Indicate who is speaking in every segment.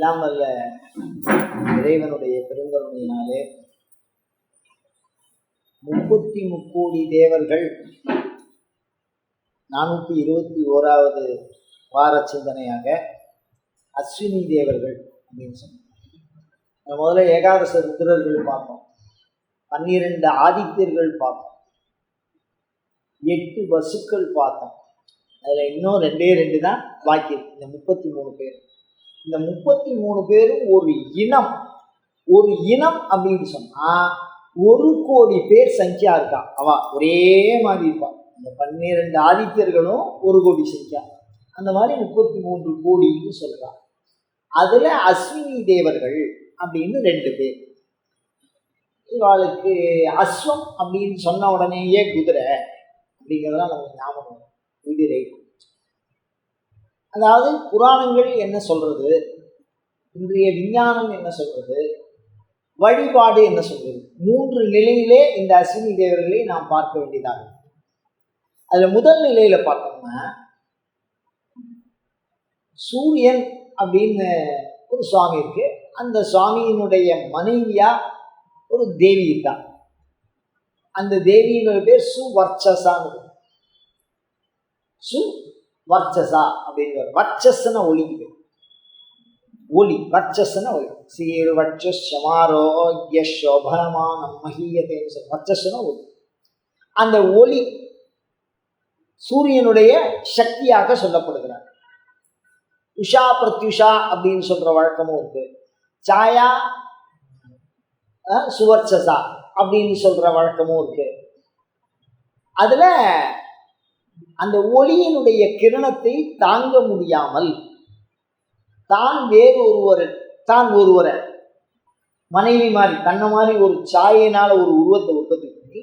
Speaker 1: எல்லாம் இறைவனுடைய பெருங்கருணையினாலே முப்பத்தி முக்கோடி தேவர்கள் நானூற்றி இருபத்தி ஓராவது வார சிந்தனையாக அஸ்வினி தேவர்கள் அப்படின்னு சொன்னோம் முதல்ல ஏகாதச ருத்ரர்கள் பார்ப்போம். பன்னிரெண்டு ஆதித்யர்கள் பார்த்தோம் எட்டு வசுக்கள் பார்த்தோம். அதில் இன்னும் ரெண்டே ரெண்டு தான் பாக்கி இந்த முப்பத்தி மூணு பேர். இந்த முப்பத்தி மூணு பேரும் ஒரு இனம். ஒரு இனம் அப்படின்னு சொன்னா ஒரு கோடி பேர் சங்கியா இருக்கா? அவ ஒரே மாதிரி இருப்பா. இந்த பன்னிரெண்டு ஆதித்யர்களும் ஒரு கோடி சங்கியா. அந்த மாதிரி முப்பத்தி மூன்று கோடின்னு சொல்றா. அதுல அஸ்வினி தேவர்கள் அப்படின்னு ரெண்டு பேர். இவாளுக்கு அஸ்வம் அப்படின்னு சொன்ன உடனேயே குதிரை அப்படிங்கிறதெல்லாம் நமக்கு ஞாபகம் குதிரை. அதாவது புராணங்கள் என்ன சொல்கிறது இன்றைய விஞ்ஞானம் என்ன சொல்கிறது வழிபாடு என்ன சொல்கிறது மூன்று நிலையிலே இந்த அஸ்வினி தேவர்களை நாம் பார்க்க வேண்டியதாக அதில் முதல் நிலையில் பார்த்தோம்னா சூரியன் அப்படின்னு ஒரு சுவாமி இருக்கு. அந்த சுவாமியினுடைய மனைவியா ஒரு தேவி இருக்கா? அந்த தேவியினுடைய பேர் சுவர்ச்சசான்னு சு வர்ச்சசா அப்படின்னு வர்ச்சஸ்ன ஒளிக்குது ஒளி வர்ச்சஸ்ன ஒளி சீர் வட்சமாரோக்கிய சோபமானம் மகியத்தைன்னு சொல்லி வர்ச்சஸ்ன ஒளி. அந்த ஒளி சூரியனுடைய சக்தியாக சொல்லப்படுகிறார். உஷா பிரத்யுஷா அப்படின்னு சொல்ற வழக்கமும் இருக்கு. சாயா சுவர்ச்சசா அப்படின்னு சொல்ற வழக்கமும் இருக்கு. அதுல அந்த ஒளியினுடைய கிரணத்தை தாங்க முடியாமல் தான் வேறு ஒருவர் தான் ஒருவரை மனைவி மாதிரி தன்னை மாதிரி ஒரு சாயினால் ஒரு உருவத்தை உற்பத்தி பண்ணி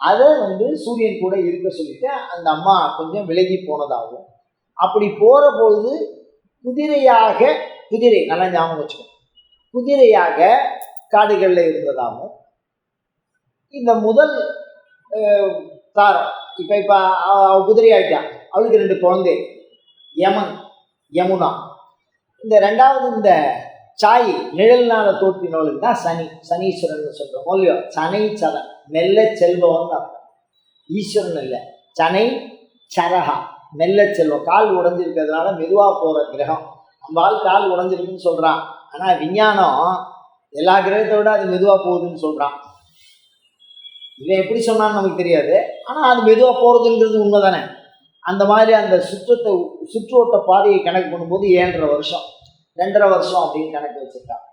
Speaker 1: அதை வந்து சூரியன் கூட இருக்க சொல்லிட்டு அந்த அம்மா கொஞ்சம் விலகி போனதாகவும் அப்படி போகிற பொழுது குதிரையாக குதிரை நல்லா ஞாபகம் வச்சுக்கணும் குதிரையாக காடுகளில் இருந்ததாகவும் இந்த முதல் தாரம் இப்போ இப்போ அவள் குதிரை ஆயிட்டான் அவளுக்கு ரெண்டு குழந்தை. யமன் யமுனா. இந்த ரெண்டாவது இந்த சாய் நிழல்னால தோற்றினவளுக்கு தான் சனி. சனீஸ்வரன் சொல்கிறோம் இல்லையோ? சனை சரன் மெல்ல செல்பவன் அர்த்தம் ஈஸ்வரன் இல்லை. சனை சரகா மெல்ல செல்வம். கால் உடஞ்சிருக்கிறதுனால மெதுவாக போகிற கிரகம். நம்மால் கால் உடஞ்சிருக்குன்னு சொல்கிறான் ஆனால் விஞ்ஞானம் எல்லா கிரகத்தை விட அது மெதுவாக போகுதுன்னு சொல்கிறான் இவன் எப்படி சொன்னான்னு நமக்கு தெரியாது. ஆனால் அது மெதுவாக போகிறதுங்கிறது உண்மை தானே அந்த மாதிரி அந்த சுற்றத்தை சுற்றுவட்ட பாதையை கணக்கு பண்ணும்போது ஏழரை வருஷம் ரெண்டரை வருஷம் அப்படின்னு கணக்கு வச்சுருக்கான்.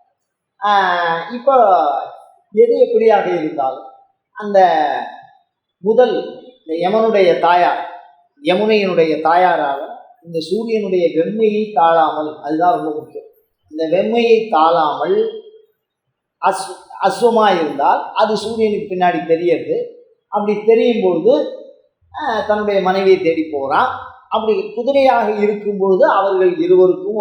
Speaker 1: இப்போ எது எப்படியாக இருந்தாலும் அந்த முதல் இந்த யமனுடைய தாயார் யமுனையினுடைய தாயாராக இந்த சூரியனுடைய வெம்மையை தாழாமல் அதுதான் ரொம்ப முக்கியம். இந்த வெம்மையை தாழாமல் அஸ் அஸ்வமாக இருந்தால் அது சூரியனுக்கு பின்னாடி தெரியறது. அப்படி தெரியும் பொழுது தன்னுடைய மனைவியை தேடி போகிறான் அப்படி குதிரையாக இருக்கும் பொழுது அவர்கள் இருவருக்கும்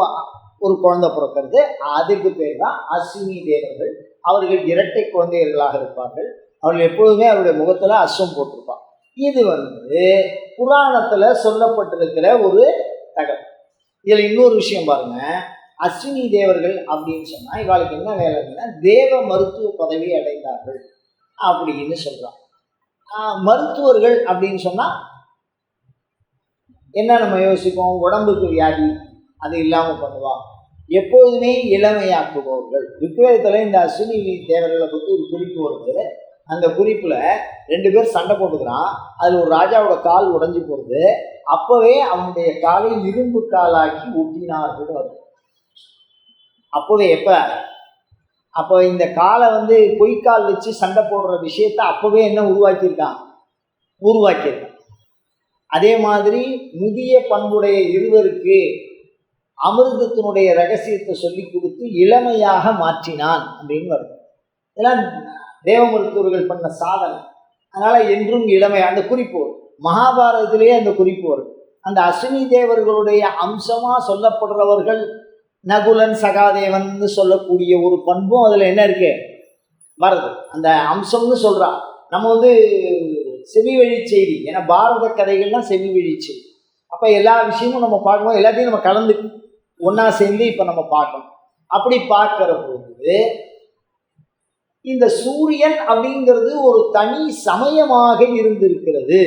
Speaker 1: ஒரு குழந்தை பிறக்கிறது. அதுக்கு பேர் தான் அஸ்வினி தேவர்கள். அவர்கள் இரட்டை குழந்தைகளாக இருப்பார்கள். அவர்கள் எப்பொழுதுமே அவருடைய முகத்தில் அஸ்வம் போட்டிருப்பான். இது வந்து புராணத்தில் சொல்லப்பட்டிருக்கிற ஒரு தகவல். இதில் இன்னொரு விஷயம் பாருங்கள் அஸ்வினி தேவர்கள் அப்படின்னு சொன்னால் இவாளுக்கு என்ன வேலைன்னா தேவ மருத்துவ பதவி அடைந்தார்கள் அப்படின்னு சொல்கிறான் மருத்துவர்கள் அப்படின்னு சொன்னால் என்ன நம்ம யோசிப்போம்? உடம்புக்கு வியாதி அது இல்லாமல் பண்ணுவான். எப்பொழுதுமே இளமையாக்குபவர்கள். ரிக்வேதத்தில் இந்த அஸ்வினி தேவர்களை பற்றி ஒரு குறிப்பு வருது. அந்த குறிப்பில் ரெண்டு பேர் சண்டை போட்டுக்கிறான். அதில் ஒரு ராஜாவோட கால் உடஞ்சி போகிறது அப்போவே அவனுடைய காலை இரும்பு காலாக்கி ஒட்டினார்கள் வருது அப்போவே எப்போ? அப்போ இந்த காலை வந்து பொய்க்கால் வச்சு சண்டை போடுற விஷயத்த அப்போவே என்ன உருவாக்கியிருக்கான்? உருவாக்கியிருக்கான். அதே மாதிரி முதிய பண்புடைய இருவருக்கு அமிர்தத்தினுடைய ரகசியத்தை சொல்லி கொடுத்து இளமையாக மாற்றினான் அப்படின்னு வருது. இதெல்லாம் தேவ மருத்துவர்கள் பண்ண சாதனை. அதனால் என்றும் இளமை அந்த குறிப்பு மகாபாரதத்திலேயே அந்த குறிப்பு வரும். அந்த அஸ்வினி தேவர்களுடைய அம்சமாக சொல்லப்படுறவர்கள் நகுலன் சகாதேவன் சொல்லக்கூடிய ஒரு பண்பும் அதில் என்ன இருக்கு? வருது. அந்த அம்சம்னு சொல்கிறான் நம்ம வந்து செவி வழி செய்தி. ஏன்னா பாரத கதைகள்லாம் செவி வழி செய்தி. அப்போ எல்லா விஷயமும் நம்ம பார்க்கும்போது எல்லாத்தையும் நம்ம கலந்து ஒன்றா சேர்ந்து இப்போ நம்ம பார்க்கணும். அப்படி பார்க்கிற பொழுது இந்த சூரியன் அப்படிங்கிறது ஒரு தனி சமயமாக இருந்திருக்கிறது.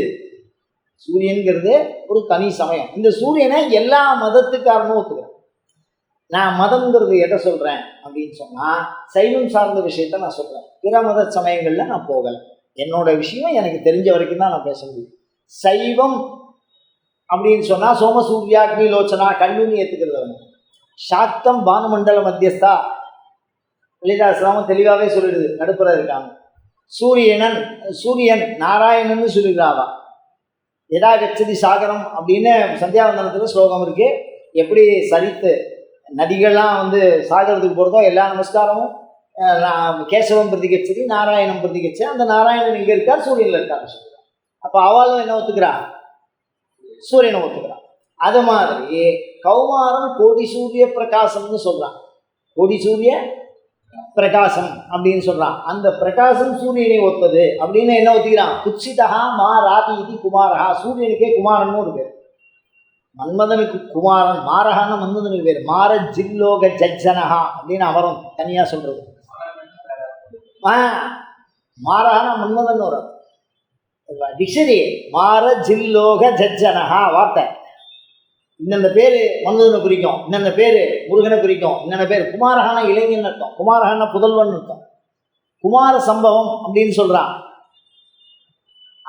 Speaker 1: சூரியன்கிறது ஒரு தனி சமயம். இந்த சூரியனை எல்லா மதத்துக்காரனும் ஒத்துக்கிறேன். நான் மதம்ங்கிறது எதை சொல்கிறேன் அப்படின்னு சொன்னால் சைவம் சார்ந்த விஷயத்த நான் சொல்கிறேன் பிற மத சமயங்களில் நான் போகலை. என்னோட விஷயம் எனக்கு தெரிஞ்ச வரைக்கும் தான் நான் பேச முடியும். சைவம் அப்படின்னு சொன்னால் சோமசூர்யாக்னி லோச்சனா கண்ணுன்னு ஏத்துக்கிறது அவன் சாக்தம் பானுமண்டல மத்தியஸ்தா. லலிதாசிரமம் தெளிவாகவே சொல்லிடுது. நடுப்புற இருக்காங்க. சூரியனன் சூரியன் நாராயணன்னு சொல்லிடுறாவா. எதா கச்சதி சாகரம் அப்படின்னு சந்தியாவந்தனத்தில் ஸ்லோகம் இருக்கு. எப்படி சரித்து நதிகள்லாம் வந்து சாகரத்துக்கு போகிறதோ எல்லா நமஸ்காரமும் கேசவம் பிரதிகச்சதி நாராயணம் பிரதிகச்சு அந்த நாராயணன் இங்கே இருக்கார் சூரியனில் இருக்கார் சொல்லுறான் அப்போ அவளும் என்ன ஒத்துக்கிறா? சூரியனை ஒத்துக்கிறான். அது மாதிரி கௌமாரம் கோடி சூரிய பிரகாசம்னு சொல்கிறான் கோடி சூரிய பிரகாசம் அப்படின்னு சொல்கிறான் அந்த பிரகாசம் சூரியனை ஒத்தது அப்படின்னு என்ன ஒத்துக்கிறான்? குச்சிதா மா ராதி இது குமாரஹா. சூரியனுக்கே குமாரன்னு ஒரு பேர் மன்மதனுக்கு குமாரன் மாரகான மன்மதனுக்கு பேர். மார ஜில்லோக ஜஜ்ஜனஹா அப்படின்னு அவரும் தனியா சொல்றது. மாரகான மாரஹான மன்மதன் வரும் டிக்ஷனரி. மார ஜில்லோக ஜஜ்ஜனஹா வார்த்தை. இன்னென்ன பேர் மன்மதனை குறிக்கும்? இன்னென்ன பேர் முருகனை குறிக்கும்? இன்னென்ன பேர்? குமாரஹான இளைஞன் அர்த்தம். குமாரஹான புதல்வன் அர்த்தம். குமார சம்பவம் அப்படின்னு சொல்றான்.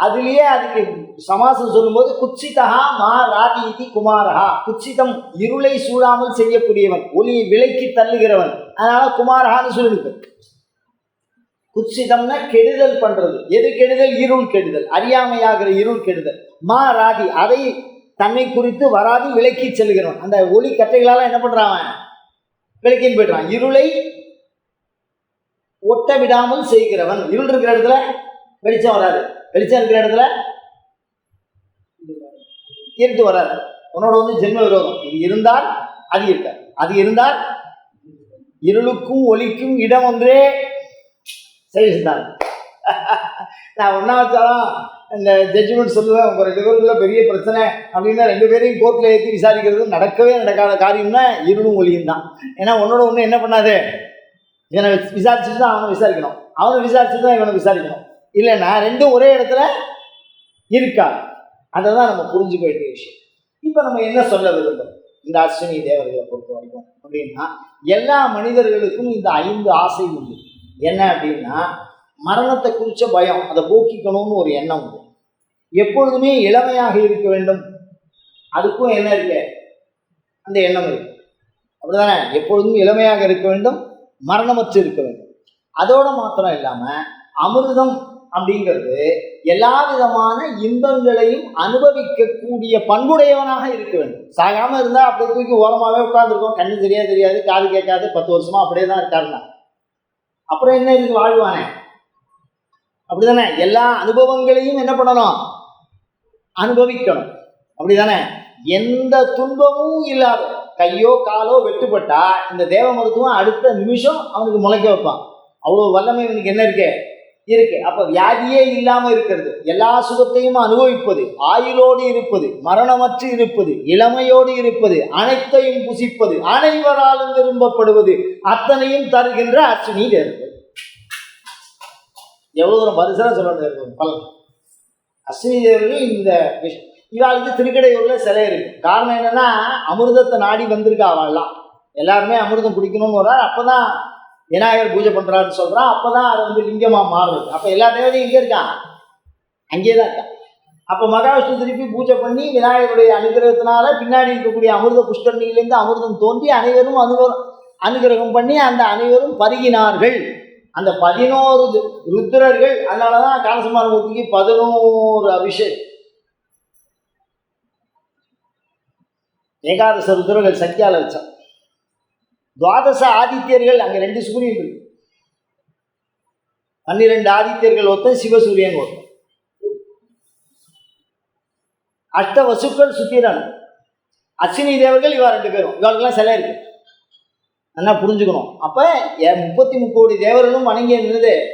Speaker 1: அதுலயே அதுக்கு சமாசம் சொல்லும்போது குச்சிதா மா ராதி குமாரஹா. குச்சிதம் இருளை சூழாமல் செய்யக்கூடியவன் ஒளியை விலைக்கு தள்ளுகிறவன். அதனால குமாரஹான்னு சொல்லியிருக்கு குச்சிதம்னா கெடுதல் பண்றது. எது கெடுதல்? இருள் கெடுதல். அறியாமையாகிற இருள் கெடுதல். மா ராதி அதை தன்னை குறித்து வராது விலக்கி செல்கிறவன் அந்த ஒளி கட்டைகளால என்ன பண்றான் விலக்கின்னு போயிடுறான். இருளை ஒட்ட விடாமல் செய்கிறவன். இருள் இருக்கிற இடத்துல வெளிச்சம் வராது. வெளிச்சம் இருக்கிற இடத்துல இருட்டு வராது உன்னோட வந்து ஜென்ம விரோதம். இது இருந்தால் அது இருக்க அது இருந்தால் இருளுக்கும் ஒலிக்கும் இடம் ஒன்றே சரி சித்தாந்தம் நான் ஒன்றா வச்சாலும் இந்த ஜட்ஜ்மெண்ட் சொல்லுவேன். உங்கள் ரெண்டு பேருக்குள்ள பெரிய பிரச்சனை அப்படின்னா ரெண்டு பேரையும் கோர்ட்டில் ஏற்றி விசாரிக்கிறது நடக்கவே நடக்காத காரியம்னா இருளும் ஒளியும் தான். ஏன்னா உன்னோட ஒன்று என்ன பண்ணாது இவனை விசாரிச்சுட்டு தான் அவனை விசாரிக்கணும். அவனை விசாரிச்சுட்டு தான் இவனை விசாரிக்கணும். இல்லைன்னா ரெண்டும் ஒரே இடத்துல இருக்கா? அதை தான் நம்ம புரிஞ்சுக்க வேண்டிய விஷயம். இப்போ நம்ம என்ன சொல்ல விரும்புகிறோம் இந்த அஸ்வினி தேவர்களை பொறுத்த வரைக்கும் அப்படின்னா எல்லா மனிதர்களுக்கும் இந்த ஐந்து ஆசை உண்டு. என்ன அப்படின்னா மரணத்தை குறித்த பயம் அதை போக்கிக்கணும்னு ஒரு எண்ணம் உண்டு. எப்பொழுதுமே இளமையாக இருக்க வேண்டும். அதுக்கும் என்ன இருக்கு? அந்த எண்ணம் இருக்கு. அப்படிதானே? எப்பொழுதும் இளமையாக இருக்க வேண்டும் மரணமற்று இருக்க வேண்டும். அதோடு மாத்திரம் இல்லாமல் அமிர்தம் அப்படிங்கிறது எல்லா விதமான இன்பங்களையும் அனுபவிக்கக்கூடிய பண்புடையவனாக இருக்க வேண்டும். சாகாம இருந்தா அப்படியே தூக்கி ஓரமாவே உட்கார்ந்துருக்கோம். கண்ணு தெரியா தெரியாது காது கேட்காது பத்து வருஷமா அப்படியே தான் இருக்காருன்னா. அப்புறம் என்ன இருக்கு வாழ்வானே. அப்படிதானே. எல்லா அனுபவங்களையும் என்ன பண்ணணும்? அனுபவிக்கணும். அப்படிதானே. எந்த துன்பமும் இல்லாத கையோ காலோ வெட்டுப்பட்டா இந்த தேவ மருத்துவம் அடுத்த நிமிஷம் அவனுக்கு முளைக்க வைப்பான். அவ்வளோ வல்லமை இவனுக்கு என்ன இருக்கு? இருக்கு. அப்ப வியாதியே இல்லாம இருக்கிறது. எல்லா சுகத்தையும் அனுபவிப்பது ஆயுளோடு இருப்பது மரணமற்று இருப்பது இளமையோடு இருப்பது அனைத்தையும் புசிப்பது அனைவராலும் விரும்பப்படுவது அத்தனையும் தருகின்ற அஸ்வினி தேர்வு எவ்வளவு தூரம் பரிசா சொல்லணும் பலன். அஸ்வினி தேர்வு இந்த விஷயம் இவாளுக்கு திருக்கடையூர்ல சிலை இருக்கு. காரணம் என்னன்னா அமிர்தத்தை நாடி வந்திருக்கா அவள்லாம். எல்லாருமே அமிர்தம் குடிக்கணும்னு வர்றார். அப்பதான் விநாயகர் பூஜை பண்ணுறான்னு சொல்கிறான் அப்போ தான் அது வந்து லிங்கமாக மாறுது. அப்போ எல்லா தேவதையும் இங்கே இருக்கான் அங்கேயே தான் இருக்கான் அப்போ மகாவிஷ்ணு திருப்பி பூஜை பண்ணி விநாயகருடைய அனுகிரகத்தினால பின்னாடி இருக்கக்கூடிய அமிர்த புஷ்கரணியிலேருந்து அமிர்தம் தோன்றி அனைவரும் அனுகிரகம் அனுகிரகம் பண்ணி அந்த அனைவரும் பருகினார்கள். அந்த பதினோரு ருத்திரர்கள் அதனால தான் அதனாலதான் காலசுமாரமூர்த்திக்கு பதினோரு அபிஷேகம். ஏகாதச ருத்ரர்கள் சக்தியால வச்சான் துவாதச ஆதித்யர்கள் அங்கே ரெண்டு சூரியன் பன்னிரெண்டு ஆதித்யர்கள் ஒருத்தன் சிவசூரியன் ஒருத்தன். அஷ்ட வசுக்கள் சுத்திரன். அஸ்வினி தேவர்கள் இவா ரெண்டு பேரும். இவர்களுக்கெல்லாம் சிலை இருக்கு. நல்லா புரிஞ்சுக்கணும். அப்போ எ- முப்பத்தி முக்கோடி தேவர்களும் வணங்கி இருந்தது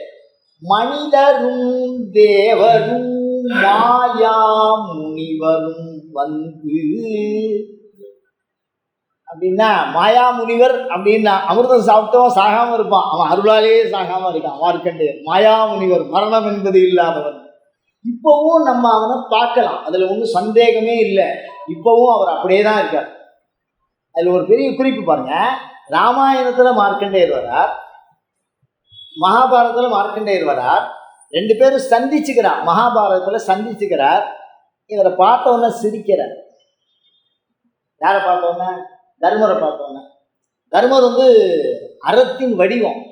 Speaker 1: மனிதரும் தேவரும் மாயா முனிவரும் வந்து அப்படின்னா மாயா முனிவர் அப்படின்னா அமிர்தம் சாப்பிட்டவன் சாகாம இருப்பான். அவன் அருளாலேயே சாகாம இருக்கான். மார்க்கண்டே மாயா முனிவர் மரணம் என்பது இல்லாதவன். இப்போவும் நம்ம அவனை பார்க்கலாம். அதுல ஒன்றும் சந்தேகமே இல்லை. இப்போவும் அவர் அப்படியே தான் இருக்கார். அதில் ஒரு பெரிய குறிப்பு பாருங்க. ராமாயணத்துல மார்க்கண்டேயர் வரார். மகாபாரதத்துல மார்க்கண்டேயர் வரார். ரெண்டு பேரும் சந்திச்சுக்கிறார். மகாபாரதத்துல சந்திச்சுக்கிறார். இவரை பார்த்தோன்னே சிரிக்கிறார். யாரை பார்த்தோன்னே தர்மரை பார்த்த தர்மர் வந்து அறத்தின் வடிவம்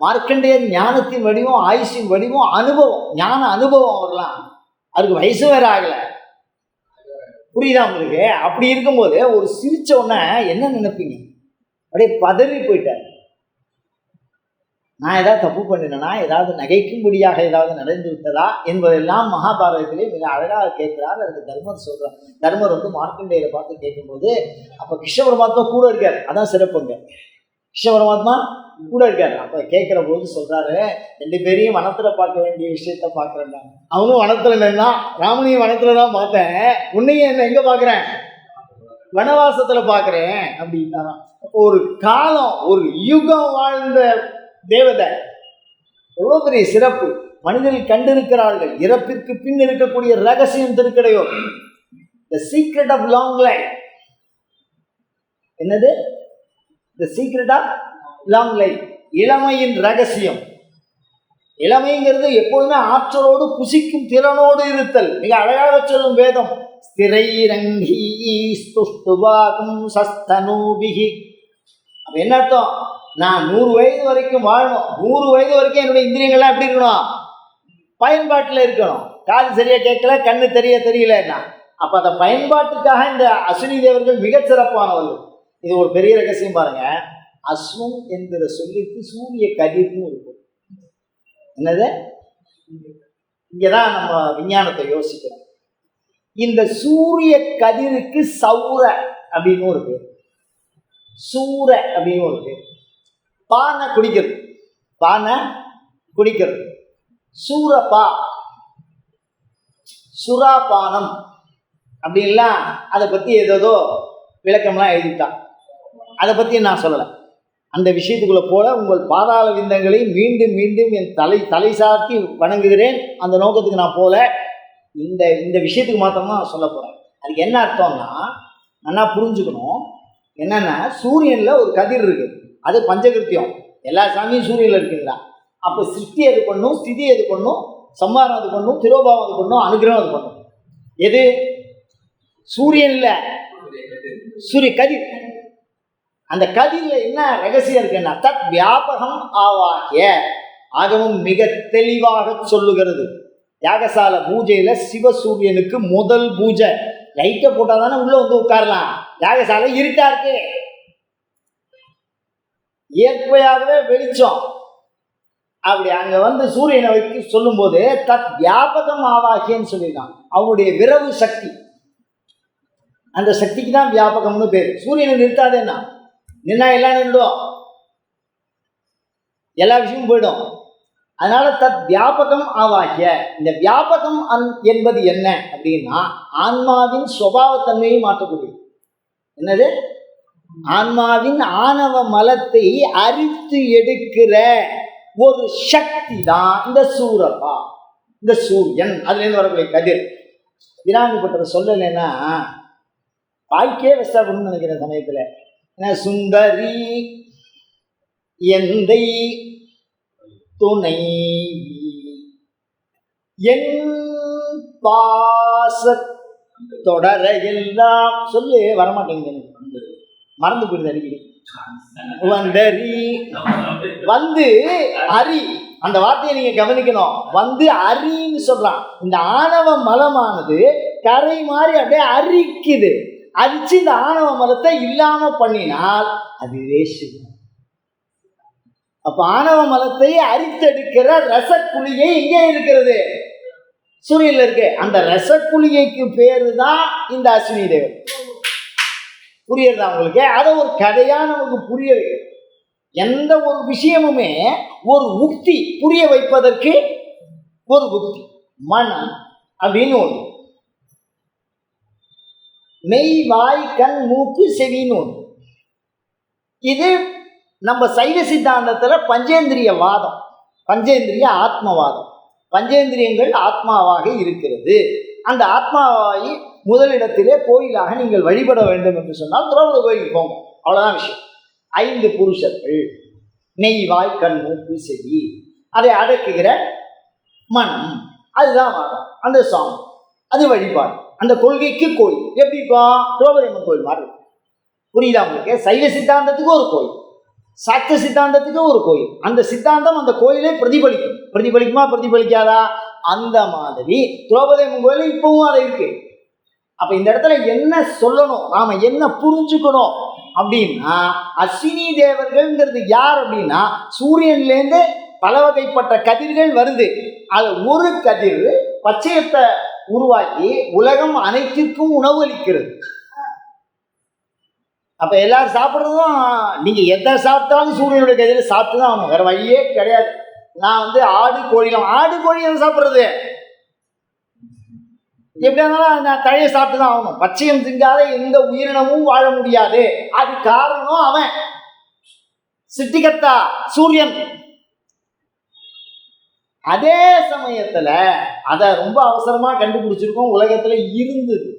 Speaker 1: மார்க்கண்டேயர் ஞானத்தின் வடிவம் ஆயுஷின் வடிவம் அனுபவம் ஞான அனுபவம் அவர்லாம். அவருக்கு வயசு வேற ஆகலை. புரியுதா உங்களுக்கு? அப்படி இருக்கும்போது ஒரு சிரிச்ச உடனே என்ன நினைப்பீங்க? அப்படியே பதறி போயிட்டார். நான் ஏதாவது தப்பு பண்ணினேனா ஏதாவது நகைக்கும்படியாக ஏதாவது நடந்து விட்டதா என்பதெல்லாம் மகாபாரதத்திலே மிக அழகாக கேட்கிறார். அதுக்கு தர்மர் சொல்கிறார் தர்மர் வந்து மார்க்கண்டேயரை பார்த்து கேட்கும்போது அப்போ கிருஷ்ண பரமாத்மா கூட இருக்கார். அதான் சிறப்புங்க. கிருஷ்ண பரமாத்மா கூட இருக்கார். அப்போ கேட்குற போது சொல்கிறாரு ரெண்டு பேரையும் வனத்தில் பார்க்க வேண்டிய விஷயத்த பாக்குறேன் அவனும் வனத்தில் நின்னா ராமனையும் வனத்தில் தான் பார்த்தேன். உன்னையும் என்ன எங்கே பார்க்குறேன்? வனவாசத்தில் பார்க்குறேன் அப்படின்னா ஒரு காலம் ஒரு யுகம் வாழ்ந்த தேவதை. எவ்வளோ பெரிய சிறப்பு. மனிதர்கள் கண்டிருக்கிறார்கள். இறப்பிற்கு பின் இருக்கக்கூடிய ரகசியம் திருக்கடையோ. The secret of long life என்னது? The secret of long life இளமையின் ரகசியம். இளமைங்கிறது எப்பொழுதுமே ஆற்றலோடு புசிக்கும் திறனோடு இருத்தல். மிக அழகாக சொல்லும் வேதம். ஸ்திரைரங்கி ஸ்துஷ்டுவாகும் சஸ்தனூபிகி அப்ப என்ன அர்த்தம்? நான் நூறு வயது வரைக்கும் வாழணும். நூறு வயது வரைக்கும் என்னுடைய இந்திரியங்கள்லாம் எப்படி இருக்கணும்? பயன்பாட்டில் இருக்கணும். காது சரியாக கேட்கல கண்ணு தெரிய தெரியலன்னா அப்போ அந்த பயன்பாட்டுக்காக இந்த அஸ்வினி தேவர்கள் மிகச்சிறப்பானவர்கள் இது ஒரு பெரிய ரகசியம் பாருங்க. அஸ்வம் என்கிற சொல்லிக்கு சூரிய கதிர்னு இருக்கும். என்னது? இங்கே தான் நம்ம விஞ்ஞானத்தை யோசிக்கிறோம். இந்த சூரிய கதிருக்கு சௌர அப்படின்னு ஒரு பேர் சூர அப்படின்னு ஒரு பேர் பானை குடிக்கிறது. பானை குடிக்கிறது. சூரப்பா. சுறாபானம். அப்படின்லாம் அதை பற்றி ஏதேதோ விளக்கம்லாம் எழுதிட்டான். அதை பற்றி நான் சொல்லலை. அந்த விஷயத்துக்குள்ளே போல உங்கள் பாதாள விந்தங்களை மீண்டும் மீண்டும் என் தலை தலை சாத்தி வணங்குகிறேன். அந்த நோக்கத்துக்கு நான் போல இந்த இந்த விஷயத்துக்கு மாத்திரமா தான் சொல்ல போகிறேன் அதுக்கு என்ன அர்த்தம்னா நல்லா புரிஞ்சுக்கணும். என்னென்னா சூரியனில் ஒரு கதிர் இருக்குது அது பஞ்சகிருத்தியம். எல்லா சாமியும் சூரியனில் இருக்குங்களா அப்போ சிருஷ்டி எது பண்ணும்? ஸ்திதி எது பண்ணும்? சம்மாரம் அது பண்ணும்? திரோபாவம் அது பண்ணும்? அனுகிரகம் அது பண்ணும்? எது? சூரியனில் சூரிய கதிர். அந்த கதிரில் என்ன ரகசியம் இருக்குன்னா தத் வியாபகம் ஆவாகிய ஆகவும் மிக தெளிவாக சொல்லுகிறது. யாகசால பூஜையில சிவசூரியனுக்கு முதல் பூஜை. லைட்டை போட்டால் தானே உள்ள வந்து உட்காரலாம். யாகசாலை இருட்டா இருக்கு. இயற்கையாகவே வெளிச்சம். அப்படி அங்க வந்து சூரியனை வைத்து சொல்லும்போது தத் வியாபகம் ஆவாகியன்னு சொல்லியிருக்கான் அவனுடைய விரவு சக்தி. அந்த சக்திக்கு தான் வியாபகம்னு பேர். சூரியனை நிறுத்தாதேன்னா நின்னா எல்லாம் நின்றுடும். எல்லா விஷயமும் போயிடும். அதனால தத் வியாபகம் ஆவாகிய. இந்த வியாபகம் அன் என்பது என்ன? அப்படின்னா ஆன்மாவின் சுவாவத்தன்மையை மாற்றக்கூடியது. என்னது? ஆன்மாவின் ஆணவ மலத்தை அரித்து எடுக்கிற ஒரு சக்தி தான் இந்த சூரபா இந்த சூரியன். அதுலேருந்து வரக்கூடிய கதிர். விராமிப்பட்டதை சொல்லலைன்னா வாழ்க்கையே வெஸ்டாகணும்னு நினைக்கிற சமயத்தில். ஏன்னா சுந்தரி எந்தை துணை என் பாச தொடர எல்லாம் சொல்லு வரமாட்டேங்குது எனக்கு. மறந்து போயிடுது அடிக்கடி. வந்தரி வந்து அரி. அந்த வார்த்தையை நீங்க கவனிக்கணும். வந்து அரின்னு சொல்றான். இந்த ஆணவ மலமானது கரை மாதிரி அப்படியே அரிக்குது. அரிச்சு இந்த ஆணவ மலத்தை இல்லாம பண்ணினால் அதுவே வேஷம் அப்ப ஆணவ மலத்தை அரித்தெடுக்கிற ரசக்குழியை எங்கே இருக்கிறது. சூரியன்ல இருக்கு. அந்த ரசக்குழியைக்கு பேரு தான் இந்த அஸ்வினி தேவன் புரியுறதா உங்களுக்கு? அதை ஒரு கதையாக நமக்கு புரிய எந்த ஒரு விஷயமுமே ஒரு உக்தி புரிய வைப்பதற்கு ஒரு உக்தி. மனம் அப்படின்னு ஒன்று மெய் வாய் கண் மூக்கு செவின்னு ஒன்று இது நம்ம சைவ சித்தாந்தத்தில் பஞ்சேந்திரிய வாதம். பஞ்சேந்திரிய ஆத்மவாதம். பஞ்சேந்திரியங்கள் ஆத்மாவாக இருக்கிறது. அந்த ஆத்மாவை முதலிடத்திலே கோயிலாக நீங்கள் வழிபட வேண்டும் என்று சொன்னால் திரௌபத கோயிலுக்கு போங்க. அவ்வளோதான் விஷயம். ஐந்து புருஷர்கள் நெய் வாய் கண் மூக்கு செவி அதை அடக்குகிற மனம் அதுதான் வாதம். அந்த சாமி அது வழிபாடு. அந்த கொள்கைக்கு கோயில். எப்படிப்பா திரௌபதி அம்மன் கோயில் மாதிரி புரியுதா உங்களுக்கு? சைவ சித்தாந்தத்துக்கு ஒரு கோயில். சத்த சித்தாந்தத்துக்கு ஒரு கோயில். அந்த சித்தாந்தம் அந்த கோயிலே பிரதிபலிக்கும். பிரதிபலிக்குமா? பிரதிபலிக்காதா? அந்த மாதிரி திரௌபதி அம்மன் கோயில் இப்பவும் அதை இருக்கு. அப்ப இந்த இடத்துல என்ன சொல்லணும்? நாம என்ன புரிஞ்சுக்கணும்? அப்படின்னா அஸ்வினி தேவர்கள்ங்கிறது யார் அப்படின்னா சூரியன்லேருந்து பல வகைப்பட்ட கதிர்கள் வருது. அது ஒரு கதிர் பச்சையத்தை உருவாக்கி உலகம் அனைத்திற்கும் உணவு அளிக்கிறது. அப்ப எல்லாரும் சாப்பிட்றதும் நீங்க எதை சாப்பிட்டாலும் சூரியனுடைய கதிரை சாப்பிட்டு தான் ஆகணும். வேற வழியே கிடையாது. நான் வந்து ஆடு கோழிலாம் ஆடு கோழி எதை சாப்பிட்றது? எப்படியா இருந்தாலும் நான் தழையை சாப்பிட்டு தான் ஆகணும். பச்சையம் திங்காத எந்த உயிரினமும் வாழ முடியாது. அது காரணம் அவன். சிட்டிகத்தா சூரியன். அதே சமயத்துல அதை ரொம்ப அவசரமா கண்டுபிடிச்சிருக்கோம். உலகத்துல இருந்தது.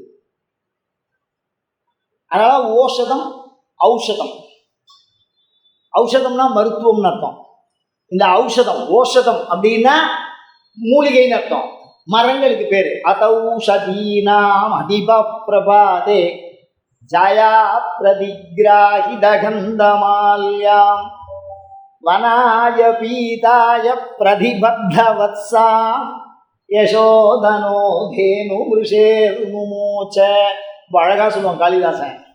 Speaker 1: அதனால ஓஷதம் ஔஷதம். ஔஷதம்னா மருத்துவம்னு அர்த்தம். இந்த ஔஷதம் ஓஷதம் அப்படின்னா மூலிகைன்னு அர்த்தம். மரங்களுக்கு பேர். அதௌஷதீனாம் அதிப பிரபாதே. ஜயா பிரதிகிராஹிதகந்தமால்யாம் வனாய பீதாய பிரதிபத்தவத்சாம் யசோதனோ தேனு முமோச்ச. அழகாக சொல்லுவான் காளிதாசன்.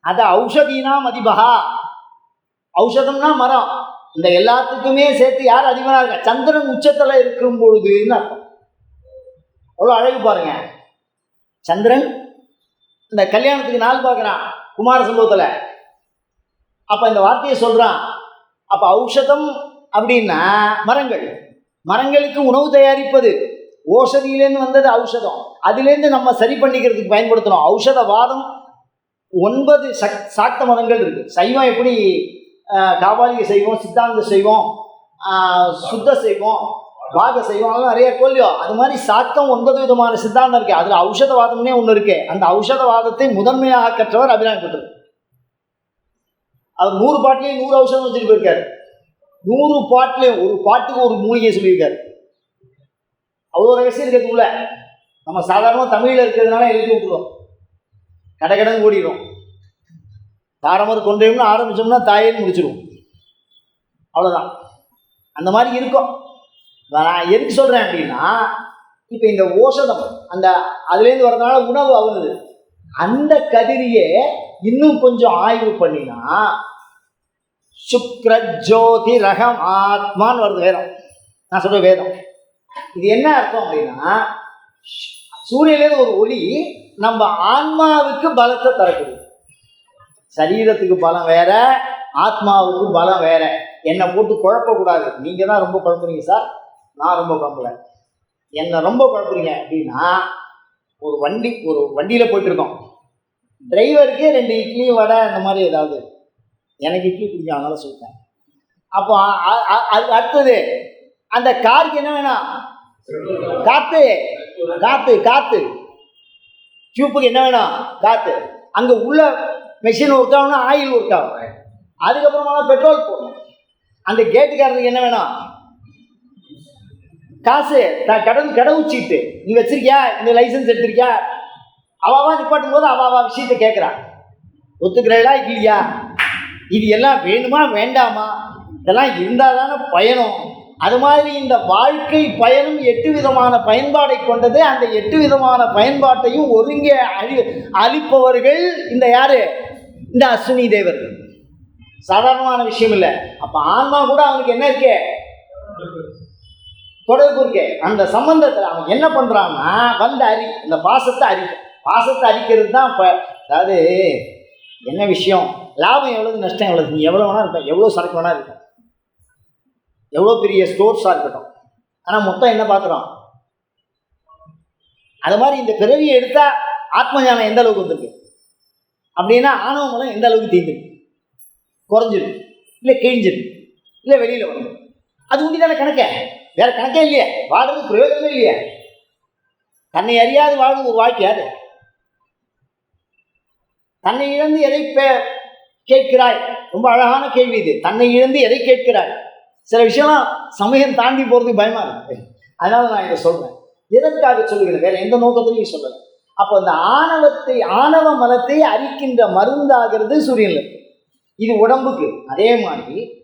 Speaker 1: அது ஔஷதீனாம் அதிபகா ஔஷதம்னா மரம். இந்த எல்லாத்துக்குமே சேர்த்து யார் அதிகமாக இருக்கா? சந்திரன் உச்சத்தில் இருக்கும் பொழுதுன்னு அர்த்தம். அவ்வளோ அழகு பாருங்க. சந்திரன் இந்த கல்யாணத்துக்கு நாள் பார்க்குறான் குமார சம்பவத்தில். அப்போ இந்த வார்த்தையை சொல்கிறான் அப்போ ஔஷதம் அப்படின்னா மரங்கள். மரங்களுக்கு உணவு தயாரிப்பது. ஓஷதியிலேருந்து வந்தது ஔஷதம். அதுலேருந்து நம்ம சரி பண்ணிக்கிறதுக்கு பயன்படுத்தணும் ஔஷதவாதம் ஒன்பது சக் சாக்த மதங்கள் இருக்குது சைவம் எப்படி ஆஹ், காபாலிக செய்வோம் சித்தாந்த செய்வோம் சுத்த செய்வோம் பாக செய்வாங்க நிறைய கொல்லியோ. அது மாதிரி சாத்தம் ஒன்பது விதமான சித்தாந்தம் இருக்கு. அதில் ஔஷதவாதம்னே ஒன்று இருக்கு. அந்த ஔஷதவாதத்தை முதன்மையாக கற்றவர் அபிராமி பட்டர் அவர் நூறு பாட்டிலையும் நூறு ஔஷதம் வச்சுட்டு போயிருக்காரு. நூறு பாட்டிலையும் ஒரு பாட்டுக்கு ஒரு மூலிகை சொல்லியிருக்காரு. அவ்வளோ ரகசியம் இருக்கிறதுக்குள்ள நம்ம சாதாரணமாக தமிழில் இருக்கிறதுனால எழுதி விட்டுருவோம். கடகடன் ஓடிடும் தாரமர் கொண்டேம்னு ஆரம்பிச்சோம்னா தாயேன்னு முடிச்சிடுவோம் அவ்வளோதான் அந்த மாதிரி இருக்கும். நான் எதுக்கு சொல்கிறேன் அப்படின்னா இப்போ இந்த ஓஷதம் அந்த அதுலேருந்து வரதுனால உணவு ஆகுது அந்த கதிரியே இன்னும் கொஞ்சம் ஆய்வு பண்ணினா சுக்ர ஜோதி ரகம் ஆத்மான்னு வருது வேதம். நான் சொல்ற வேதம். இது என்ன அர்த்தம் அப்படின்னா சூரியன்லேருந்து ஒரு ஒளி நம்ம ஆன்மாவுக்கு பலத்தை தரக்கூடியது சரீரத்துக்கு பலம் வேற ஆத்மாவுக்கு பலம் வேற. என்னை போட்டு குழப்பக்கூடாது. நீங்கள் தான் ரொம்ப குழப்புறீங்க சார். நான் ரொம்ப குழம்புல. என்னை ரொம்ப குழப்புறீங்க அப்படின்னா ஒரு வண்டி ஒரு வண்டியில் போயிட்டுருக்கோம். டிரைவருக்கே ரெண்டு இட்லி வடை அந்த மாதிரி ஏதாவது. எனக்கு இட்லி பிடிக்கும் அதனால சொல்லிட்டேன். அப்போ அ- அடுத்தது அந்த காருக்கு என்ன வேணும்? காத்து. காத்து காத்து. டியூப்புக்கு என்ன வேணும்? காத்து. அங்கே உள்ள மெஷின் ஒர்க் ஆகணும் ஆயில் ஒர்க் ஆகும் அதுக்கப்புறமா பெட்ரோல் போடணும். அந்த கேட்டுக்காரருக்கு என்ன வேணும்? காசு நான் கடன் கடவு சீட்டு நீ வச்சிருக்கியா? இந்த லைசன்ஸ் எடுத்திருக்கியா? அவாவா நிப்பாட்டும் போது அவாவா விஷயத்தை கேட்குறான் ஒத்துக்கிறா இல்லையா? இது எல்லாம் வேணுமா வேண்டாமா? இதெல்லாம் இருந்தால் தானே பயணம் அது மாதிரி இந்த வாழ்க்கை பயனும் எட்டு விதமான பயன்பாடை கொண்டது. அந்த எட்டு விதமான பயன்பாட்டையும் ஒருங்கே அழி அழிப்பவர்கள் இந்த யாரு? இந்த அஸ்வினி தேவர்கள். சாதாரணமான விஷயம் இல்லை. அப்போ ஆன்மா கூட அவனுக்கு என்ன இருக்கே? தொடர்பு இருக்கே அந்த சம்பந்தத்தில் அவன் என்ன பண்ணுறான்னா வந்து அறி இந்த பாசத்தை அறி பாசத்தை அரிக்கிறது தான் இப்போ அதாவது என்ன விஷயம்? லாபம் எவ்வளவு நஷ்டம் எவ்வளவு? நீ எவ்வளோ வேணா இருக்கும் எவ்வளோ சரக்கு வேணா இருக்கும். எவ்வளோ பெரிய ஸ்டோர்ஸாக இருக்கட்டும். ஆனால் மொத்தம் என்ன பார்க்குறோம் அது மாதிரி இந்த பிறவியை எடுத்தால் ஆத்ம ஞானம் எந்த அளவுக்கு வந்திருக்கு? அப்படின்னா ஆணவ மூலம் எந்த அளவுக்கு தீர்ந்துருக்கு? குறைஞ்சிருக்கு. இல்லை கிழிஞ்சிருக்கு. இல்லை வெளியில் வந்துடும் அது உண்டி தானே கணக்கே. வேற கணக்கே இல்லையே. வாழ்றது பிரயோஜனமே இல்லையே. தன்னை அறியாது வாழ்வது ஒரு வாழ்க்கை அது. தன்னை இழந்து எதை பே- கேட்கிறாய்? ரொம்ப அழகான கேள்வி இது. தன்னை இழந்து எதை கேட்கிறாய்? சில விஷயம்லாம் சமயம் தாண்டி போகிறதுக்கு பயமா இருக்கு. அதனால நான் இதை சொல்றேன். எதற்காக சொல்லுகிறேன்? வேற எந்த நோக்கத்திலையும் சொல்லலை. அப்போ அந்த ஆணவத்தை ஆணவ மலத்தை அரிக்கின்ற மருந்தாகிறது சூரியன்ல. இது உடம்புக்கு. அதே மாதிரி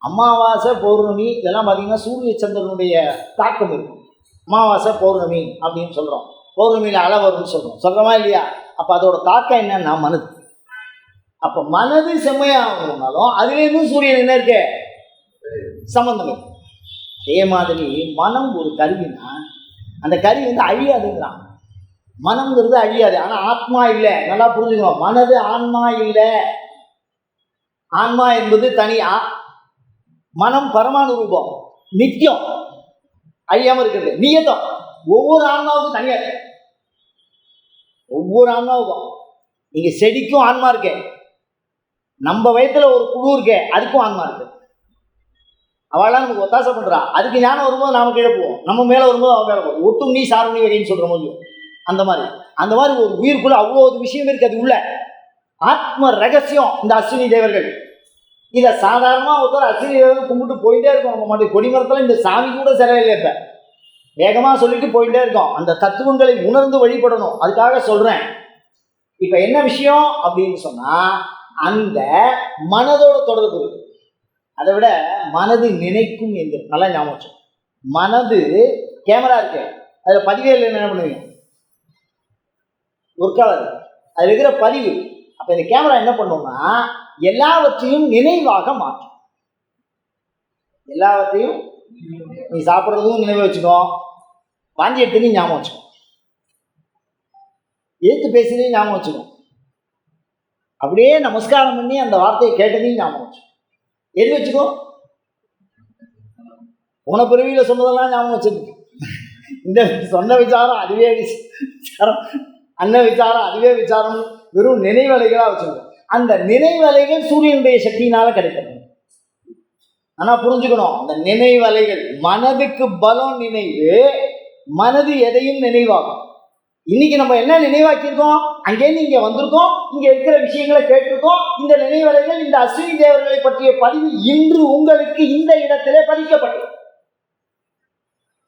Speaker 1: அமாவாசை பௌர்ணமி இதெல்லாம் பார்த்தீங்கன்னா சூரிய சந்திரனுடைய தாக்கம் இருக்கும். அமாவாசை பௌர்ணமி அப்படின்னு சொல்கிறோம் பௌர்ணமியில் அலை வரும்னு சொல்கிறோம் சொல்கிறோமா இல்லையா? அப்போ அதோட தாக்கம் என்னன்னா மனது. அப்போ மனது செம்மையாகணும்னாலும் அதுலேருந்து சூரியன் என்ன இருக்கு? சம்பந்தம் இருக்கு. அதே மாதிரி மனம் ஒரு கருவினா அந்த கருவி வந்து அழியாதுங்கிறான். மனம்ங்கிறது அழியாது. ஆனால் ஆத்மா இல்லை. நல்லா புரிஞ்சுக்கணும். மனது ஆன்மா இல்லை. ஆன்மா என்பது தனி ஆ- மனம் பரமானு ரூபம் நித்தியம். அழியாம இருக்கிறது. நியத்தம். ஒவ்வொரு ஆன்மாவுக்கும் தனியா இருக்கு. ஒவ்வொரு ஆன்மாவுக்கும். நீங்க செடிக்கும் ஆன்மா இருக்கே. நம்ம வயத்துல ஒரு குழு இருக்கே அதுக்கும் ஆன்மா இருக்கு. அவளாம் நமக்கு ஒத்தாசை பண்றா. அதுக்கு ஞானம் வரும்போது நாம கீழே போவோம். நம்ம மேல வரும்போது அவன் மேல போவோம். ஒட்டும் நீ சாரணி வரையும் சொல்ற போது அந்த மாதிரி. அந்த மாதிரி ஒரு உயிருக்குள்ள அவ்வளோ ஒரு விஷயம் இருக்கு அது உள்ள. ஆத்ம ரகசியம் இந்த அஸ்வினி தேவர்கள். இதை சாதாரணமாக ஒருத்தர் அசிரியர் கும்பிட்டு போயிட்டே இருக்கோம். நம்ம மட்டும் கொடிமரத்தில் இந்த சாமி கூட சிலையில் இப்போ. வேகமாக சொல்லிட்டு போயிட்டே இருக்கோம். அந்த தத்துவங்களை உணர்ந்து வழிபடணும். அதுக்காக சொல்கிறேன் இப்போ என்ன விஷயம் அப்படின்னு சொன்னால் அந்த மனதோட தொடர்பு அதை விட மனது நினைக்கும் என்று நல்லா ஞாபகம் மனது கேமரா இருக்கு. அதில் பதிவே இல்லைன்னு என்ன பண்ணுவீங்க? ஒர்க் ஆகாது அதில் இருக்கிற பதிவு. அப்போ இந்த கேமரா என்ன பண்ணும்னா எல்லாவற்றையும் நினைவாக மாற்றும். எல்லாவற்றையும் நீ சாப்பிட்றதும் நினைவு வச்சுக்கோ. வாந்தி எடுத்துலையும் ஞாபகம் வச்சுக்கோ. ஏற்று பேசுறதையும் ஞாபகம் வச்சுக்கோ. அப்படியே நமஸ்காரம் பண்ணி அந்த வார்த்தையை கேட்டதையும் ஞாபகம் வச்சுக்கோ. எது வச்சுக்கோ. போன பிறவியில் சொன்னதெல்லாம் ஞாபகம் வச்சிருக்கு இந்த சொன்ன விசாரம் அதுவே விசாரம் அன்ன விசாரம் அதுவே விசாரம் வெறும் நினைவலைகளாக வச்சுருக்கோம். அந்த நினைவலைகள் சூரியனுடைய சக்தியினால கிடைக்கிறது ஆனால் புரிஞ்சுக்கணும். அந்த நினைவலைகள் மனதுக்கு பலம் நினைவு மனது எதையும் நினைவாகும் இன்னைக்கு நம்ம என்ன நினைவாக்கியிருக்கோம்? அங்கேருந்து இங்கே வந்திருக்கோம். இங்கே இருக்கிற விஷயங்களை கேட்டிருக்கோம். இந்த நினைவலைகள் இந்த அஸ்வினி தேவர்களை பற்றிய பதிவு இன்று உங்களுக்கு இந்த இடத்திலே பதிக்கப்பட்டது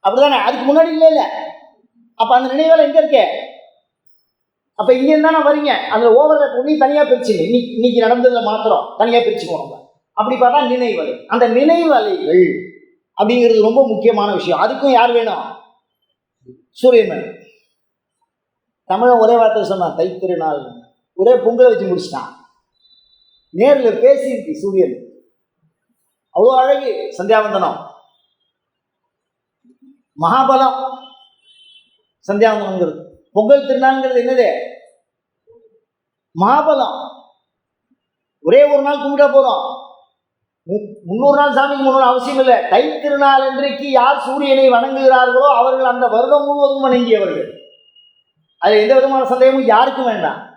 Speaker 1: அப்படிதானே? அதுக்கு முன்னாடி இல்லை இல்லை அப்போ அந்த நினைவலை எங்கே இருக்கேன் அப்ப இங்க இருந்தானே வரீங்க அதுல ஓவர் பண்ணி தனியா பிரிச்சுங்க இன்னைக்கு இன்னைக்கு நடந்ததுல மாத்திரம் தனியா பிரிச்சுக்கணும் நம்ம அப்படி பார்த்தா நினைவலை அந்த நினைவலைகள் அப்படிங்கிறது ரொம்ப முக்கியமான விஷயம். அதுக்கும் யார் வேணும்? சூரியன் தமிழன் ஒரே வார்த்தை சொன்னான் தைத்திருநாள் ஒரே பொங்கலை வச்சு முடிச்சிட்டான். நேரில் பேசியிருக்கு சூரியன். அவ்வளோ அழகு சந்தியாவந்தனம். மகாபலம் சந்தியாவந்தனங்கிறது பொங்கல் திருநாள்ங்கிறது என்னது? மாபலம் ஒரே ஒரு நாள் கும்பிட்டா போதும் மு- முந்நூறு நாள் சாமிக்கு முன்னூறு அவசியம் இல்லை. தை திருநாள் இன்றைக்கு யார் சூரியனை வணங்குகிறார்களோ அவர்கள் அந்த வருடம் முழுவதும் வணங்கியவர்கள். அது எந்த விதமான சந்தேகமும் யாருக்கும் வேண்டாம்.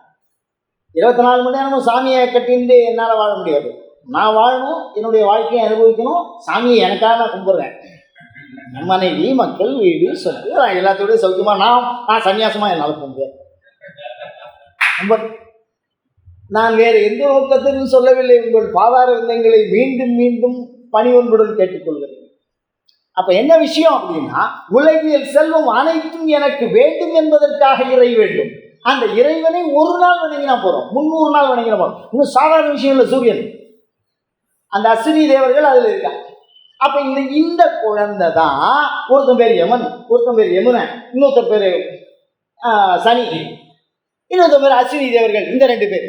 Speaker 1: இருபத்தி நாலு மணி நேரமும் சாமியை கட்டிட்டு என்னால் வாழ முடியாது. நான் வாழணும் என்னுடைய வாழ்க்கையை அனுபவிக்கணும் சாமியை எனக்காக நான் கும்பிட்றேன். மனைவி மக்கள் வீடு சொத்து நான் எல்லாத்தோடய சௌக்கியமாக நான் நான் சன்னியாசமாக என்னால் போக முடியாது. ரொம்ப நான் வேறு எந்த நோக்கத்திலும் சொல்லவில்லை. உங்கள் பாதார விந்தங்களை மீண்டும் மீண்டும் பணிவன்புடன் கேட்டுக்கொள்கிறேன். அப்போ என்ன விஷயம் அப்படின்னா உலகியல் செல்வம் அனைத்தும் எனக்கு வேண்டும் என்பதற்காக இறை வேண்டும். அந்த இறைவனை ஒரு நாள் வணங்கினா போகிறோம் முந்நூறு நாள் வணங்கினா போகிறோம் இன்னும் சாதாரண விஷயம் இல்லை சூரியன். அந்த அஸ்வினி தேவர்கள் அதில் இருக்காங்க. அப்ப இந்த இந்த குழந்தை தான் ஒருத்தன் பேர் யமன் ஒருத்தன் பேர் யமுனன் இன்னொருத்தர் பேர் சனி இன்னொருத்தர் பேர் அஸ்வினி தேவர்கள் இந்த ரெண்டு பேர்.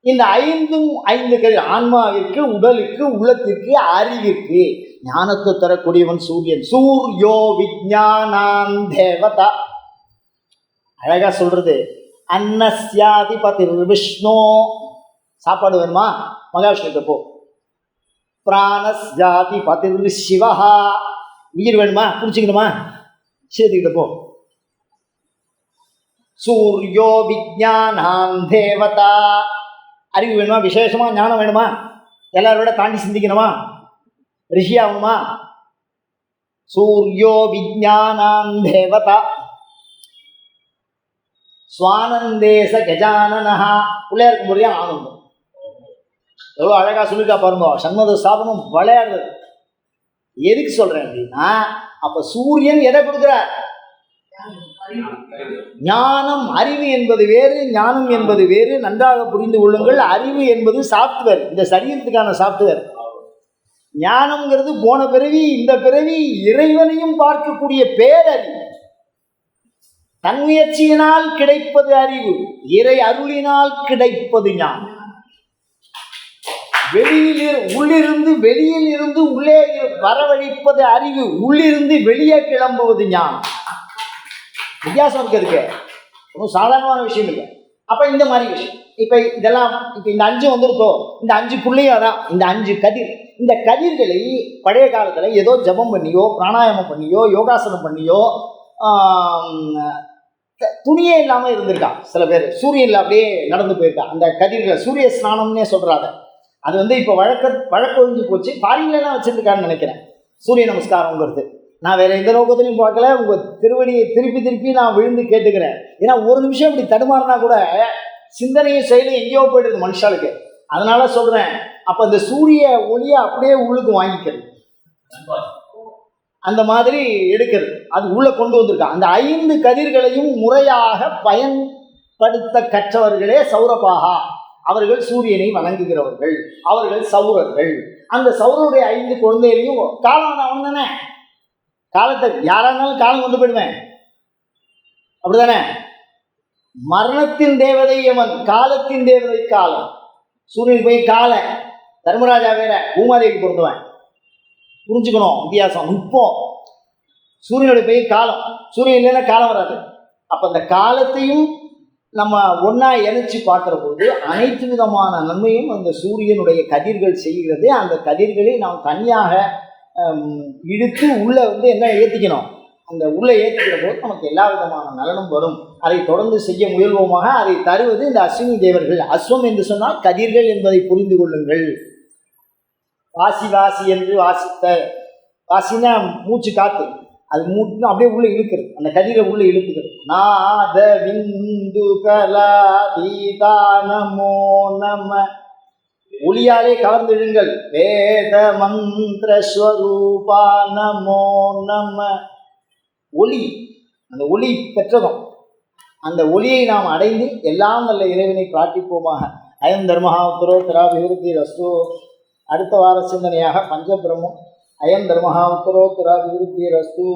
Speaker 1: இந்த ஐந்தும் ஐந்து கதிர் ஆன்மாவிற்கு உடலுக்கு உள்ளத்திற்கு அறிவிற்கு ஞானத்தை தரக்கூடியவன் சூரியன். சூர்யோ விஜயானான் தேவதா. அழகா சொல்றது. அன்னஸ்யாதிபதி விஷ்ணு. சாப்பாடு வேணுமா? மகாவிஷ்ணுக்கு போ. பிராணஸ்ஜாதி பதிர் சிவஹா உயிர் வேணுமா? புரிச்சுக்கணுமா சேர்த்துக்கிட்ட போ. சூரியோ விஜயானான் தேவதா. அறிவு வேணுமா? விசேஷமா? ஞானம் வேணுமா? எல்லாரோட தாண்டி சிந்திக்கணுமா? ரிஷி ஆகணுமா? சூரியோ விஜானான் தேவதா. சுவானந்தேச கஜானனஹா. பிள்ளையாருக்கு முறையா ஆனந்தம் எவ்வளோ அழகா சொல்லிருக்கா பாருங்க. சண்மத ஸ்தாபனம் விளையாடுறது. எதுக்கு சொல்றேன் அப்படின்னா அப்ப சூரியன் எதை கொடுக்குறார்? ஞானம். அறிவு என்பது வேறு ஞானம் என்பது வேறு. நன்றாக புரிந்து கொள்ளுங்கள். அறிவு என்பது சாஃப்ட்வேர் இந்த சரீரத்துக்கான சாஃப்ட்வேர் ஞானம்ங்கிறது போன பிறவி இந்த பிறவி இறைவனையும் பார்க்கக்கூடிய பேரறிவு தன்முயற்சியினால் கிடைப்பது அறிவு. இறை அருளினால் கிடைப்பது ஞானம். வெளியில் இரு- உள்ளிருந்து வெளியில் இருந்து உள்ளே வரவழைப்பது அறிவு உள்ளிருந்து வெளியே கிளம்புவது ஞானம். வித்தியாசம் இருக்கு அதுக்கு. ஒன்றும் சாதாரணமான விஷயம் இல்லை. அப்போ இந்த மாதிரி விஷயம். இப்போ இதெல்லாம் இப்போ இந்த அஞ்சு வந்துருக்கோ இந்த அஞ்சு புள்ளையும் அதான் இந்த அஞ்சு கதிர். இந்த கதிர்களை பழைய காலத்தில் ஏதோ ஜபம் பண்ணியோ பிராணாயாமம் பண்ணியோ யோகாசனம் பண்ணியோ துணியே இல்லாமல் இருந்திருக்கான் சில பேர். சூரியனில் அப்படியே நடந்து போயிருக்கான். அந்த கதிர்களை சூரிய ஸ்நானம்னே சொல்கிறாங்க அது வந்து இப்போ வழக்க வழக்கொழிஞ்சு போச்சு. ஃபாரின்லாம் வச்சுருக்கான்னு நினைக்கிறேன். சூரிய நமஸ்காரங்கிறது நான் வேற எந்த நோக்கத்திலையும் பார்க்கல. உங்க திருவடியை திருப்பி திருப்பி நான் விழுந்து கேட்டுக்கிறேன். ஏன்னா ஒரு நிமிஷம் இப்படி தடுமாறினா கூட சிந்தனையும் செயலும் எங்கேயோ போயிடுது மனுஷாளுக்கு. அதனால சொல்றேன். அப்ப இந்த சூரிய ஒளியை அப்படியே உள்ளுக்கு வாங்கிக்கிறது. அந்த மாதிரி எடுக்கிறது. அது உள்ள கொண்டு வந்திருக்கா. அந்த ஐந்து கதிர்களையும் முறையாக பயன்படுத்த கற்றவர்களே சௌரபாகா. அவர்கள் சூரியனை வணங்குகிறவர்கள் அவர்கள் சௌரர்கள். அந்த சௌரருடைய ஐந்து குழந்தைகளையும் காலம் அவன் தானே காலத்தை யாரா இருந்தாலும் காலம் கொண்டு போயிடுவேன். அப்படிதானே? மரணத்தின் தேவதை அவன் காலத்தின் தேவதை காலம். சூரியன் போய் கால. தர்மராஜா வேற பூமாதேவிக்கு பொருந்துவேன். புரிஞ்சுக்கணும் வித்தியாசம். இப்போ சூரியனுடைய பெயர் காலம். சூரியன் இல்லைன்னா காலம் வராது. அப்போ அந்த காலத்தையும் நம்ம ஒன்றா இணைச்சி பார்க்குற போது அனைத்து விதமான நன்மையும் அந்த சூரியனுடைய கதிர்கள் செய்கிறது. அந்த கதிர்களை நாம் தனியாக இழுத்து உள்ளே வந்து என்ன ஏற்றிக்கணும் அந்த உள்ளே ஏற்றிக்கிற போது நமக்கு எல்லா விதமான நலனும் வரும். அதை தொடர்ந்து செய்ய முயல்வோமாக அதை தருவது இந்த அஸ்வினி தேவர்கள். அஸ்வம் என்று சொன்னால் கதிர்கள் என்பதை புரிந்து கொள்ளுங்கள். வாசி வாசி என்று வாசித்த வாசினா மூச்சு காத்து. அது மூட்டு அப்படியே உள்ள இழுக்கிறது அந்த கதிரை உள்ள இழுக்குது. நாத விந்து கலா தீதானமோ நம ஒளியாலே கலந்துழுங்கள். வேத மந்திர ஸ்வரூபா நமோ நம. ஒளி. அந்த ஒளி பெற்றதும் அந்த ஒளியை நாம் அடைந்து எல்லாம் வல்ல இறைவனை பிரார்த்திப்போமாக. அயம் தர்மஹா உத்தரோத்தராபிவிருத்தி ரஸ்தோ அடுத்த வார சிந்தனையாக பஞ்சபிரமம் அயம் தர்மஹா உத்தரோத்தராபிவிருத்தி ரஸ்து